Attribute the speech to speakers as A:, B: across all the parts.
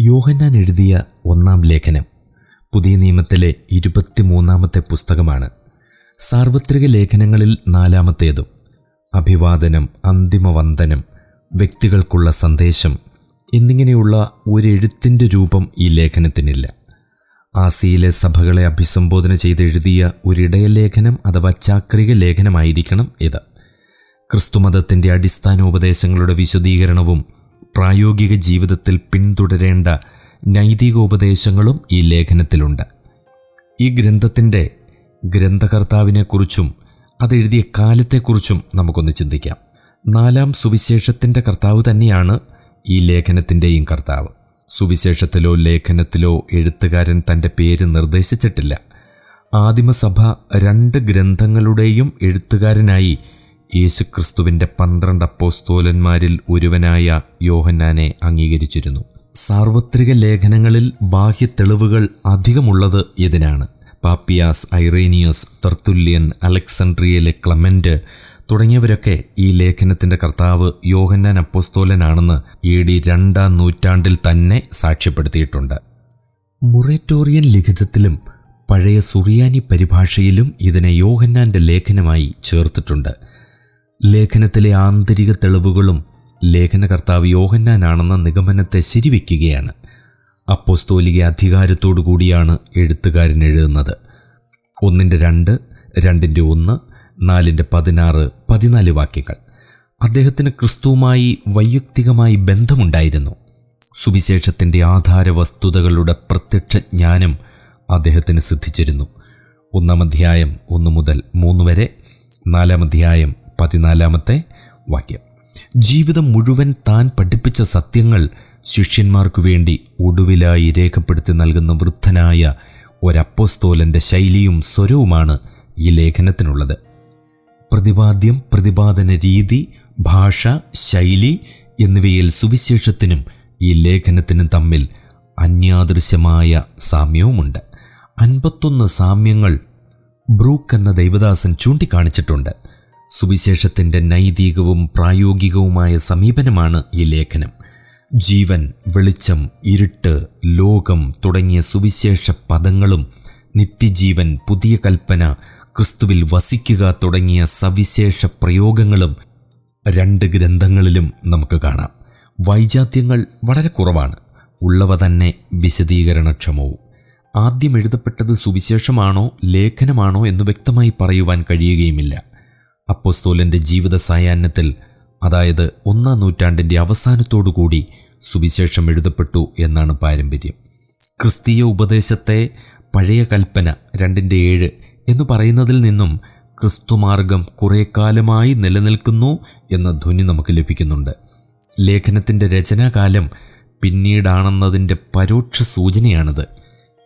A: യോഹന്നാൻ എഴുതിയ ഒന്നാം ലേഖനം പുതിയ നിയമത്തിലെ ഇരുപത്തിമൂന്നാമത്തെ പുസ്തകമാണ്. സാർവത്രിക ലേഖനങ്ങളിൽ നാലാമത്തേതും അഭിവാദനം അന്തിമവന്ദനം വ്യക്തികൾക്കുള്ള സന്ദേശം എന്നിങ്ങനെയുള്ള ഒരെഴുത്തിന്റെ രൂപം ഈ ലേഖനത്തിനില്ല. ആസിയിലെ സഭകളെ അഭിസംബോധന ചെയ്തെഴുതിയ ഒരിടയലേഖനം അഥവാ ചാക്രിക ലേഖനമായിരിക്കണം ഇത്. ക്രിസ്തുമതത്തിന്റെ അടിസ്ഥാനോപദേശങ്ങളുടെ വിശദീകരണവും പ്രായോഗിക ജീവിതത്തിൽ പിന്തുടരേണ്ട നൈതികോപദേശങ്ങളും ഈ ലേഖനത്തിലുണ്ട്. ഈ ഗ്രന്ഥത്തിന്റെ ഗ്രന്ഥകർത്താവിനെക്കുറിച്ചും അതെഴുതിയ കാലത്തെക്കുറിച്ചും നമുക്കൊന്ന് ചിന്തിക്കാം. നാലാം സുവിശേഷത്തിന്റെ കർത്താവ് തന്നെയാണ് ഈ ലേഖനത്തിന്റെയും കർത്താവ്. സുവിശേഷത്തിലോ ലേഖനത്തിലോ എഴുത്തുകാരൻ തന്റെ പേര് നിർദ്ദേശിച്ചിട്ടില്ല. ആദിമസഭ രണ്ട് ഗ്രന്ഥങ്ങളുടെയും എഴുത്തുകാരനായി യേശുക്രിസ്തുവിന്റെ പന്ത്രണ്ട് അപ്പോസ്തോലന്മാരിൽ ഒരുവനായ യോഹന്നാനെ അംഗീകരിച്ചിരുന്നു. സാർവത്രിക ലേഖനങ്ങളിൽ ബാഹ്യ തെളിവുകൾ അധികമുള്ളത് ഇതിനാണ് പാപ്പിയാസ് ഐറേനിയസ് തർത്തുല്യൻ അലക്സാണ്ട്രിയയിലെ ക്ലമന്റ് തുടങ്ങിയവരൊക്കെ ഈ ലേഖനത്തിന്റെ കർത്താവ് യോഹന്നാൻ അപ്പോസ്തോലനാണെന്ന് എ ഡി രണ്ടാം നൂറ്റാണ്ടിൽ തന്നെ സാക്ഷ്യപ്പെടുത്തിയിട്ടുണ്ട്. മുറേറ്റോറിയൻ ലിഖിതത്തിലും പഴയ സുറിയാനി പരിഭാഷയിലും ഇതിനെ യോഹന്നാന്റെ ലേഖനമായി ചേർത്തിട്ടുണ്ട്. ലേഖനത്തിലെ ആന്തരിക തെളിവുകളും ലേഖനകർത്താവ് യോഹന്നാനാണെന്ന നിഗമനത്തെ ശരിവെക്കുകയാണ്. അപ്പോസ്തോലിക അധികാരത്തോടു കൂടിയാണ് എഴുത്തുകാരൻ എഴുതുന്നത്. ഒന്നിന്റെ രണ്ട് രണ്ടിന്റെ ഒന്ന് നാലിന്റെ പതിനാറ് പതിനാല് വാക്യങ്ങൾ. അദ്ദേഹത്തിന് ക്രിസ്തുവുമായി വൈയക്തികമായി ബന്ധമുണ്ടായിരുന്നു. സുവിശേഷത്തിന്റെ ആധാര വസ്തുതകളുടെ പ്രത്യക്ഷ ജ്ഞാനം അദ്ദേഹത്തിന് സിദ്ധിച്ചിരുന്നു. ഒന്നാം അധ്യായം ഒന്ന് മുതൽ മൂന്ന് വരെ നാലാം അധ്യായം പതിനാലാമത്തെ വാക്യം. ജീവിതം മുഴുവൻ താൻ പഠിപ്പിച്ച സത്യങ്ങൾ ശിഷ്യന്മാർക്കു വേണ്ടി ഒടുവിലായി രേഖപ്പെടുത്തി നൽകുന്ന വൃദ്ധനായ ഒരപ്പോസ്തോലന്റെ ശൈലിയും സ്വരവുമാണ് ഈ ലേഖനത്തിനുള്ളത്. പ്രതിപാദ്യം പ്രതിപാദന രീതി ഭാഷ ശൈലി എന്നിവയിൽ സുവിശേഷത്തിനും ഈ ലേഖനത്തിനും തമ്മിൽ അന്യാദൃശ്യമായ സാമ്യവുമുണ്ട്. അൻപത്തൊന്ന് സാമ്യങ്ങൾ ബ്രൂക്ക് എന്ന ദൈവദാസൻ ചൂണ്ടിക്കാണിച്ചിട്ടുണ്ട്. സുവിശേഷത്തിന്റെ നൈതികവും പ്രായോഗികവുമായ സമീപനമാണ് ഈ ലേഖനം. ജീവൻ വെളിച്ചം ഇരുട്ട് ലോകം തുടങ്ങിയ സുവിശേഷ പദങ്ങളും നിത്യജീവൻ പുതിയ കൽപ്പന ക്രിസ്തുവിൽ വസിക്കുക തുടങ്ങിയ സവിശേഷ പ്രയോഗങ്ങളും രണ്ട് ഗ്രന്ഥങ്ങളിലും നമുക്ക് കാണാം. വൈജാത്യങ്ങൾ വളരെ കുറവാണ്. ഉള്ളവ തന്നെ വിശദീകരണക്ഷമവും. ആദ്യം എഴുതപ്പെട്ടത് സുവിശേഷമാണോ ലേഖനമാണോ എന്ന് വ്യക്തമായി പറയുവാൻ കഴിയുകയുമില്ല. അപ്പോസ്തോലന്റെ ജീവിത സായാഹ്നത്തിൽ അതായത് ഒന്നാം നൂറ്റാണ്ടിന്റെ അവസാനത്തോടുകൂടി സുവിശേഷം എഴുതപ്പെട്ടു എന്നാണ് പാരമ്പര്യം. ക്രിസ്തീയ ഉപദേശത്തെ പഴയ കൽപ്പന രണ്ടിന്റെ ഏഴ് എന്ന് പറയുന്നതിൽ നിന്നും ക്രിസ്തുമാർഗം കുറേ കാലമായി നിലനിൽക്കുന്നു എന്ന ധ്വനി നമുക്ക് ലഭിക്കുന്നുണ്ട്. ലേഖനത്തിന്റെ രചനാകാലം പിന്നീടാണെന്നതിന്റെ പരോക്ഷ സൂചനയാണിത്.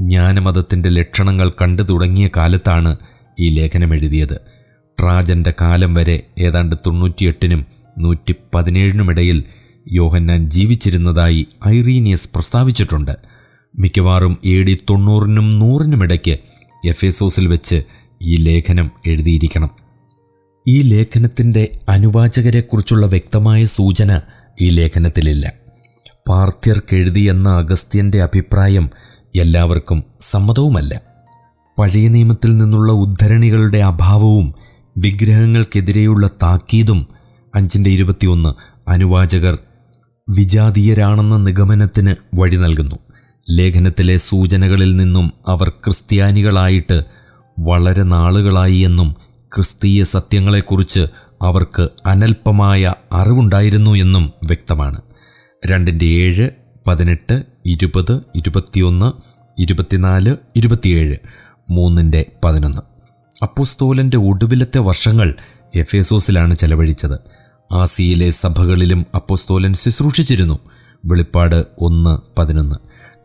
A: ജ്ഞാനമതത്തിന്റെ ലക്ഷണങ്ങൾ കണ്ടു തുടങ്ങിയ കാലത്താണ് ഈ ലേഖനം എഴുതിയത്. ട്രാജന്റെ കാലം വരെ ഏതാണ്ട് തൊണ്ണൂറ്റിയെട്ടിനും നൂറ്റി പതിനേഴിനുമിടയിൽ യോഹന്നാൻ ജീവിച്ചിരുന്നതായി ഐറീനിയസ് പ്രസ്താവിച്ചിട്ടുണ്ട്. മിക്കവാറും എ ഡി തൊണ്ണൂറിനും നൂറിനുമിടയ്ക്ക് എഫേസോസിൽ വെച്ച് ഈ ലേഖനം എഴുതിയിരിക്കണം. ഈ ലേഖനത്തിന്റെ അനുവാചകരെക്കുറിച്ചുള്ള വ്യക്തമായ സൂചന ഈ ലേഖനത്തിലില്ല. പാർത്ഥ്യർക്കെഴുതിയെന്ന അഗസ്ത്യന്റെ അഭിപ്രായം എല്ലാവർക്കും സമ്മതവുമല്ല. പഴയ നിയമത്തിൽ നിന്നുള്ള ഉദ്ധരണികളുടെ അഭാവവും വിഗ്രഹങ്ങൾക്കെതിരെയുള്ള താക്കീതും അഞ്ചിന്റെ ഇരുപത്തിയൊന്ന് അനുവാചകർ വിജാതീയരാണെന്ന നിഗമനത്തിന് വഴി നൽകുന്നു. ലേഖനത്തിലെ സൂചനകളിൽ നിന്നും അവർ ക്രിസ്ത്യാനികളായിട്ട് വളരെ നാളുകളായി എന്നും ക്രിസ്തീയ സത്യങ്ങളെക്കുറിച്ച് അവർക്ക് അനൽപമായ അറിവുണ്ടായിരുന്നു എന്നും വ്യക്തമാണ്. രണ്ടിന്റെ ഏഴ് പതിനെട്ട് ഇരുപത് ഇരുപത്തിയൊന്ന് ഇരുപത്തിനാല് ഇരുപത്തിയേഴ് മൂന്നിന്റെ പതിനൊന്ന്. അപ്പോസ്തോലന്റെ ഒടുവിലത്തെ വർഷങ്ങൾ എഫേസോസിലാണ് ചെലവഴിച്ചത്. ആസിയിലെ സഭകളിലും അപ്പോസ്തോലൻ ശുശ്രൂഷിച്ചിരുന്നു. വെളിപ്പാട് ഒന്ന് പതിനൊന്ന്.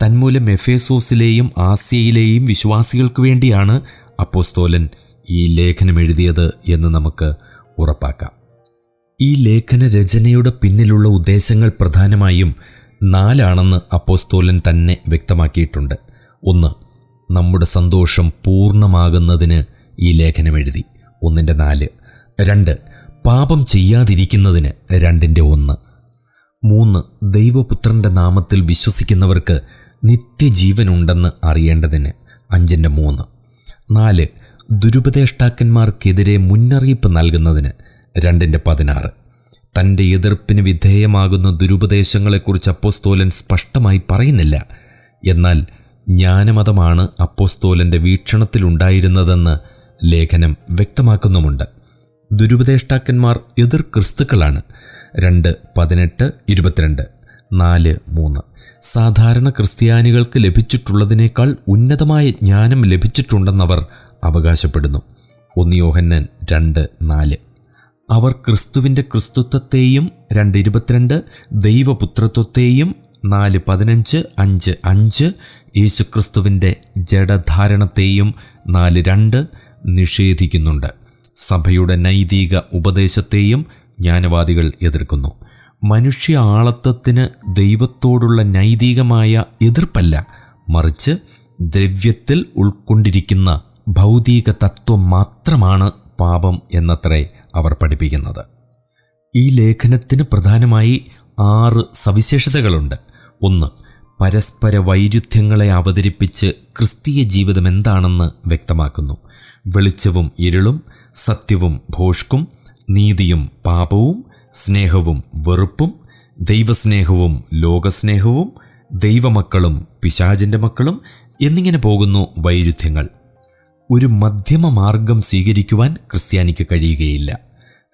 A: തന്മൂലം എഫേസോസിലെയും ആസിയയിലെയും വിശ്വാസികൾക്ക് വേണ്ടിയാണ് അപ്പോസ്തോലൻ ഈ ലേഖനം എഴുതിയത് എന്ന് നമുക്ക് ഉറപ്പാക്കാം. ഈ ലേഖന രചനയുടെ പിന്നിലുള്ള ഉദ്ദേശങ്ങൾ പ്രധാനമായും നാലാണെന്ന് അപ്പോസ്തോലൻ തന്നെ വ്യക്തമാക്കിയിട്ടുണ്ട്. ഒന്ന് നമ്മുടെ സന്തോഷം പൂർണമാകുന്നതിന് ഈ ലേഖനം എഴുതി. ഒന്നിന്റെ നാല്. രണ്ട്. പാപം ചെയ്യാതിരിക്കുന്നതിന് രണ്ടിന്റെ ഒന്ന്. മൂന്ന്. ദൈവപുത്രന്റെ നാമത്തിൽ വിശ്വസിക്കുന്നവർക്ക് നിത്യജീവനുണ്ടെന്ന് അറിയേണ്ടതിന് അഞ്ചിന്റെ മൂന്ന്. നാല്. ദുരുപദേഷ്ടാക്കന്മാർക്കെതിരെ മുന്നറിയിപ്പ് നൽകുന്നതിന് രണ്ടിന്റെ പതിനാറ്. തന്റെ എതിർപ്പിന് വിധേയമാകുന്ന ദുരുപദേശങ്ങളെക്കുറിച്ച് അപ്പോസ്തോലൻ സ്പഷ്ടമായി പറയുന്നില്ല. എന്നാൽ ജ്ഞാനമതമാണ് അപ്പോസ്തോലന്റെ വീക്ഷണത്തിലുണ്ടായിരുന്നതെന്ന് ലേഖനം വ്യക്തമാക്കുന്നുമുണ്ട്. ദുരുപദേഷ്ടാക്കന്മാർ എതിർ ക്രിസ്തുക്കളാണ്. രണ്ട് പതിനെട്ട് ഇരുപത്തിരണ്ട് നാല് മൂന്ന്. സാധാരണ ക്രിസ്ത്യാനികൾക്ക് ലഭിച്ചിട്ടുള്ളതിനേക്കാൾ ഉന്നതമായ ജ്ഞാനം ലഭിച്ചിട്ടുണ്ടെന്നവർ അവകാശപ്പെടുന്നു. ഒന്നിയോഹന്നൻ രണ്ട് നാല്. അവർ ക്രിസ്തുവിന്റെ ക്രിസ്തുത്വത്തെയും രണ്ട് ഇരുപത്തിരണ്ട് ദൈവപുത്രത്വത്തെയും നാല് പതിനഞ്ച് അഞ്ച് അഞ്ച് യേശുക്രിസ്തുവിന്റെ ജഡധാരണത്തെയും നാല് രണ്ട് നിഷേധിക്കുന്നുണ്ട്. സഭയുടെ നൈതിക ഉപദേശത്തെയും ജ്ഞാനവാദികൾ എതിർക്കുന്നു. മനുഷ്യ ആളത്വത്തിന് ദൈവത്തോടുള്ള നൈതികമായ എതിർപ്പല്ല മറിച്ച് ദ്രവ്യത്തിൽ ഉൾക്കൊണ്ടിരിക്കുന്ന ഭൗതിക തത്വം മാത്രമാണ് പാപം എന്നത്രേ അവർ പഠിപ്പിക്കുന്നത്. ഈ ലേഖനത്തിന് പ്രധാനമായി ആറ് സവിശേഷതകളുണ്ട്. ഒന്ന് പരസ്പര വൈരുദ്ധ്യങ്ങളെ അവതരിപ്പിച്ച് ക്രിസ്തീയ ജീവിതം എന്താണെന്ന് വ്യക്തമാക്കുന്നു. വെളിച്ചവും ഇരുളും സത്യവും ഭോഷ്കും നീതിയും പാപവും സ്നേഹവും വെറുപ്പും ദൈവസ്നേഹവും ലോകസ്നേഹവും ദൈവമക്കളും പിശാചിന്റെ മക്കളും എന്നിങ്ങനെ പോകുന്നു വൈരുദ്ധ്യങ്ങൾ. ഒരു മധ്യമ മാർഗം സ്വീകരിക്കുവാൻ ക്രിസ്ത്യാനിക്ക് കഴിയുകയില്ല.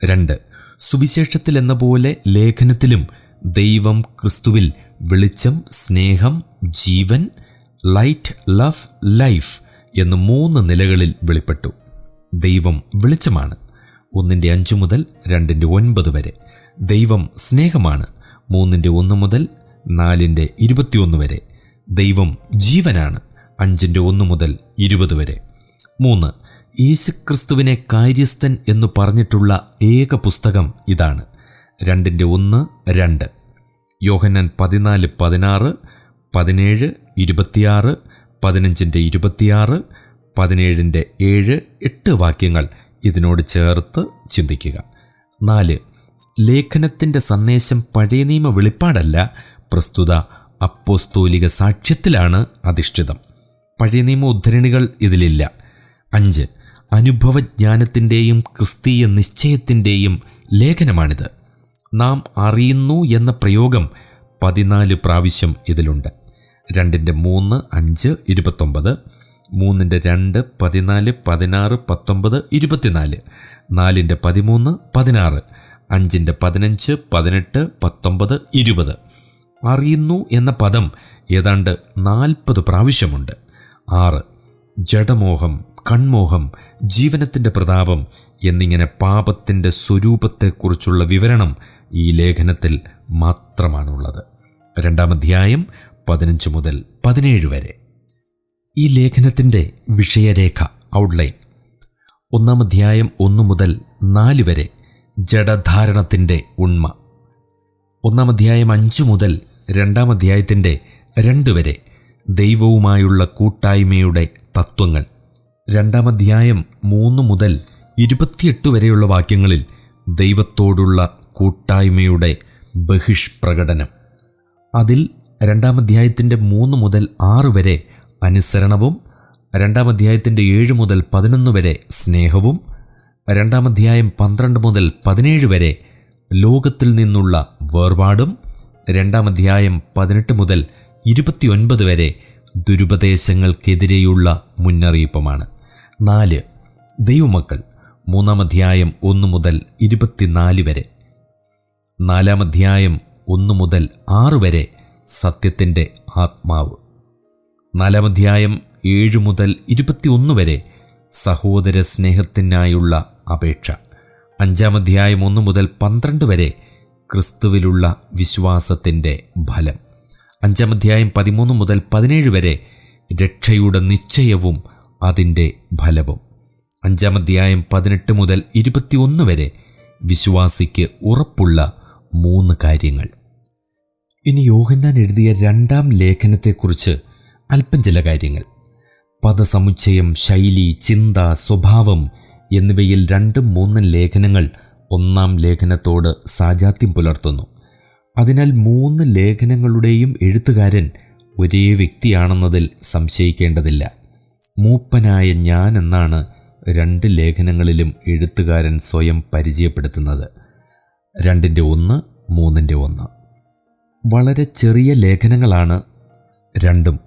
A: രണ്ട് സുവിശേഷത്തിൽ എന്ന പോലെ ലേഖനത്തിലും ദൈവം ക്രിസ്തുവിൽ വെളിച്ചം സ്നേഹം ജീവൻ ലൈറ്റ് ലവ് ലൈഫ് എന്ന് മൂന്ന് നിലകളിൽ വെളിപ്പെട്ടു. ദൈവം വെളിച്ചമാണ്. ഒന്നിന്റെ അഞ്ചു മുതൽ രണ്ടിന്റെ ഒൻപത് വരെ. ദൈവം സ്നേഹമാണ്. മൂന്നിന്റെ ഒന്ന് മുതൽ നാലിന്റെ ഇരുപത്തിയൊന്ന് വരെ. ദൈവം ജീവനാണ്. അഞ്ചിന്റെ ഒന്ന് മുതൽ ഇരുപത് വരെ. മൂന്ന് യേശുക്രിസ്തുവിനെ കാര്യസ്ഥൻ എന്ന് പറഞ്ഞിട്ടുള്ള ഏക പുസ്തകം ഇതാണ്. രണ്ടിന്റെ ഒന്ന് രണ്ട്. യോഹന്നാൻ പതിനാല് പതിനാറ് പതിനേഴ് ഇരുപത്തിയാറ് പതിനഞ്ചിന്റെ ഇരുപത്തിയാറ് പതിനേഴിന്റെ ഏഴ് എട്ട് വാക്യങ്ങൾ ഇതിനോട് ചേർത്ത് ചിന്തിക്കുക. നാല് ലേഖനത്തിന്റെ സന്ദേശം പഴയ നിയമ വെളിപ്പാടല്ല പ്രസ്തുത അപ്പോസ്തോലിക സാക്ഷ്യത്തിലാണ് അധിഷ്ഠിതം. പഴയ നിയമ ഉദ്ധരണികൾ ഇതിലില്ല. അഞ്ച് അനുഭവജ്ഞാനത്തിന്റെയും ക്രിസ്തീയ നിശ്ചയത്തിന്റെയും ലേഖനമാണിത്. നാം അറിയുന്നു എന്ന പ്രയോഗം പതിനാല് പ്രാവശ്യം ഇതിലുണ്ട്. രണ്ടിന്റെ മൂന്ന് അഞ്ച് ഇരുപത്തൊമ്പത്. മൂന്നിന്റെ രണ്ട് പതിനാല് പതിനാറ് പത്തൊമ്പത് ഇരുപത്തിനാല്. നാലിന്റെ പതിമൂന്ന് പതിനാറ്. അഞ്ചിന്റെ പതിനഞ്ച് പതിനെട്ട് പത്തൊമ്പത് ഇരുപത്. അറിയുന്നു എന്ന പദം ഏതാണ്ട് നാൽപ്പത് പ്രാവശ്യമുണ്ട്. ആറ് ജഡമോഹം കൺമോഹം ജീവനത്തിന്റെ പ്രതാപം എന്നിങ്ങനെ പാപത്തിന്റെ സ്വരൂപത്തെക്കുറിച്ചുള്ള വിവരണം ഈ ലേഖനത്തിൽ മാത്രമാണുള്ളത്. രണ്ടാം അധ്യായം പതിനഞ്ച് മുതൽ പതിനേഴ് വരെ. ഈ ലേഖനത്തിന്റെ വിഷയരേഖ ഔട്ട്ലൈൻ ഒന്നാം അധ്യായം ഒന്ന് മുതൽ നാല് വരെ ജഡധാരണത്തിന്റെ ഉണ്മ. ഒന്നാം അധ്യായം അഞ്ച് മുതൽ രണ്ടാം അധ്യായത്തിന്റെ രണ്ട് വരെ ദൈവവുമായുള്ള കൂട്ടായ്മയുടെ തത്വങ്ങൾ. രണ്ടാം അധ്യായം മൂന്ന് മുതൽ ഇരുപത്തിയെട്ട് വരെയുള്ള വാക്യങ്ങളിൽ ദൈവത്തോടുള്ള കൂട്ടായ്മയുടെ ബഹിഷ്പ്രകടനം. അതിൽ രണ്ടാം അധ്യായത്തിന്റെ മൂന്ന് മുതൽ ആറ് വരെ അനുസരണവും രണ്ടാം അധ്യായത്തിന്റെ ഏഴ് മുതൽ പതിനൊന്ന് വരെ സ്നേഹവും രണ്ടാം അധ്യായം പന്ത്രണ്ട് മുതൽ പതിനേഴ് വരെ ലോകത്തിൽ നിന്നുള്ള വേർപാടും രണ്ടാം അധ്യായം പതിനെട്ട് മുതൽ ഇരുപത്തിയൊൻപത് വരെ ദുരുപദേശങ്ങൾക്കെതിരെയുള്ള മുന്നറിയിപ്പുമാണ്. നാല് ദൈവമക്കൾ മൂന്നാം അധ്യായം ഒന്ന് മുതൽ ഇരുപത്തിനാല് വരെ നാലാം അധ്യായം ഒന്ന് മുതൽ ആറ് വരെ സത്യത്തിന്റെ ആത്മാവ്. നാലാമധ്യായം ഏഴ് മുതൽ ഇരുപത്തിയൊന്ന് വരെ സഹോദര സ്നേഹത്തിനായുള്ള അപേക്ഷ. അഞ്ചാം അധ്യായം ഒന്ന് മുതൽ പന്ത്രണ്ട് വരെ ക്രിസ്തുവിലുള്ള വിശ്വാസത്തിന്റെ ഫലം. അഞ്ചാം അധ്യായം പതിമൂന്ന് മുതൽ പതിനേഴ് വരെ രക്ഷയുടെ നിശ്ചയവും അതിന്റെ ഫലവും. അഞ്ചാം അധ്യായം പതിനെട്ട് മുതൽ ഇരുപത്തിയൊന്ന് വരെ വിശ്വാസിക്ക് ഉറപ്പുള്ള മൂന്ന് കാര്യങ്ങൾ. ഇനി യോഹന്നാൻ എഴുതിയ രണ്ടാം ലേഖനത്തെക്കുറിച്ച് അല്പം ചില കാര്യങ്ങൾ. പദസമുച്ചയം ശൈലി ചിന്ത സ്വഭാവം എന്നിവയിൽ രണ്ടും മൂന്നും ലേഖനങ്ങൾ ഒന്നാം ലേഖനത്തോട് സാജാത്യം പുലർത്തുന്നു. അതിനാൽ മൂന്ന് ലേഖനങ്ങളുടെയും എഴുത്തുകാരൻ ഒരേ വ്യക്തിയാണെന്നതിൽ സംശയിക്കേണ്ടതില്ല. മൂപ്പനായ ഞാൻ എന്നാണ് രണ്ട് ലേഖനങ്ങളിലും എഴുത്തുകാരൻ സ്വയം പരിചയപ്പെടുത്തുന്നത്. രണ്ടിന്റെ ഒന്ന് മൂന്നിന്റെ ഒന്ന്. വളരെ ചെറിയ ലേഖനങ്ങളാണ്. രണ്ടും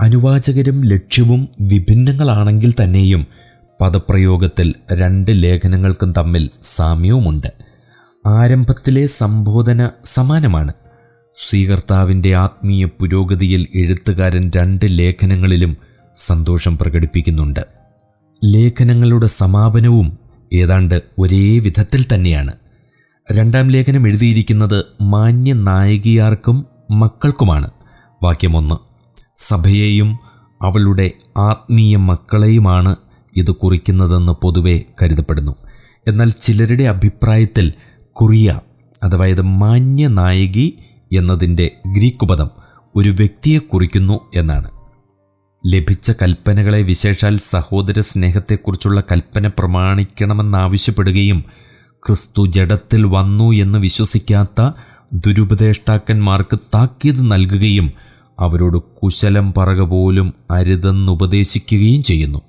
A: അനുവാചകരും ലക്ഷ്യവും വിഭിന്നങ്ങളാണെങ്കിൽ തന്നെയും പദപ്രയോഗത്തിൽ രണ്ട് ലേഖനങ്ങൾക്കും തമ്മിൽ സാമ്യവുമുണ്ട്. ആരംഭത്തിലെ സംബോധന സമാനമാണ്. സ്വീകർത്താവിന്റെ ആത്മീയ പുരോഗതിയിൽ എഴുത്തുകാരൻ രണ്ട് ലേഖനങ്ങളിലും സന്തോഷം പ്രകടിപ്പിക്കുന്നുണ്ട്. ലേഖനങ്ങളുടെ സമാപനവും ഏതാണ്ട് ഒരേ വിധത്തിൽ തന്നെയാണ്. രണ്ടാം ലേഖനം എഴുതിയിരിക്കുന്നത് മാന്യ നായികയാർക്കും മക്കൾക്കുമാണ്. വാക്യമൊന്ന് സഭയെയും അവളുടെ ആത്മീയ മക്കളെയുമാണ് ഇത് കുറിക്കുന്നതെന്ന് പൊതുവെ കരുതപ്പെടുന്നു. എന്നാൽ ചിലരുടെ അഭിപ്രായത്തിൽ കുറിയ അഥവാ ഇത് മാന്യ നായകി എന്നതിന്റെ ഗ്രീക്ക് പദം ഒരു വ്യക്തിയെ കുറിക്കുന്നു എന്നാണ്. ലഭിച്ച കൽപ്പനകളെ വിശേഷാൽ സഹോദര സ്നേഹത്തെക്കുറിച്ചുള്ള കൽപ്പന പ്രമാണിക്കണമെന്നാവശ്യപ്പെടുകയും ക്രിസ്തു ജഡത്തിൽ വന്നു എന്ന് വിശ്വസിക്കാത്ത ദുരുപദേഷ്ടാക്കന്മാർക്ക് താക്കീത് നൽകുകയും അവരോട് കുശലം പറക പോലും അരുതെന്നുപദേശിക്കുകയും ചെയ്യുന്നു.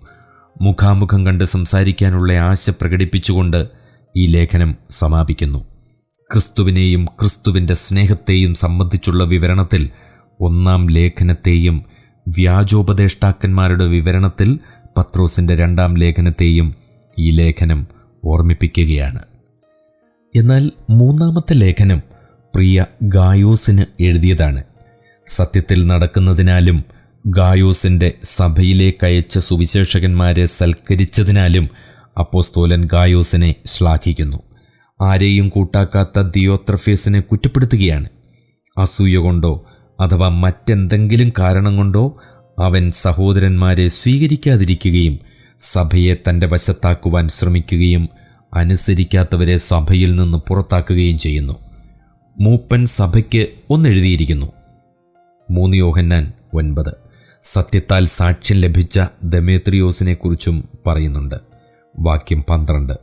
A: മുഖാമുഖം കണ്ട് സംസാരിക്കാനുള്ള ആശ പ്രകടിപ്പിച്ചുകൊണ്ട് ഈ ലേഖനം സമാപിക്കുന്നു. ക്രിസ്തുവിനെയും ക്രിസ്തുവിന്റെ സ്നേഹത്തെയും സംബന്ധിച്ചുള്ള വിവരണത്തിൽ ഒന്നാം ലേഖനത്തെയും വ്യാജോപദേഷ്ടാക്കന്മാരുടെ വിവരണത്തിൽ പത്രോസിന്റെ രണ്ടാം ലേഖനത്തെയും ഈ ലേഖനം ഓർമ്മിപ്പിക്കുകയാണ്. എന്നാൽ മൂന്നാമത്തെ ലേഖനം പ്രിയ ഗായോസിന് എഴുതിയതാണ്. സത്യത്തിൽ നടക്കുന്നതിനാലും ഗായോസിന്റെ സഭയിലേക്ക് അയച്ച സുവിശേഷകന്മാരെ സൽക്കരിച്ചതിനാലും അപ്പോസ്തോലൻ ഗായോസിനെ ശ്ലാഘിക്കുന്നു. ആരെയും കൂട്ടാക്കാത്ത ദിയോത്രഫേസിനെ കുറ്റപ്പെടുത്തുകയാണ്. അസൂയ കൊണ്ടോ അഥവാ മറ്റെന്തെങ്കിലും കാരണം കൊണ്ടോ അവൻ സഹോദരന്മാരെ സ്വീകരിക്കാതിരിക്കുകയും സഭയെ തന്റെ വശത്താക്കുവാൻ ശ്രമിക്കുകയും അനുസരിക്കാത്തവരെ സഭയിൽ നിന്ന് പുറത്താക്കുകയും ചെയ്യുന്നു. മൂപ്പൻ സഭയ്ക്ക് ഒന്നെഴുതിയിരിക്കുന്നു. മൂന്ന് യോഹന്നാൻ ഒൻപത്. സത്യത്താൽ സാക്ഷ്യം ലഭിച്ച ദമേത്രിയോസിനെക്കുറിച്ചും പറയുന്നുണ്ട്. വാക്യം പന്ത്രണ്ട്.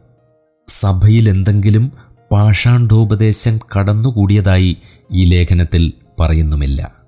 A: സഭയിൽ എന്തെങ്കിലും പാഷാണ്ഡോപദേശം കടന്നുകൂടിയതായി ഈ ലേഖനത്തിൽ പറയുന്നുമില്ല.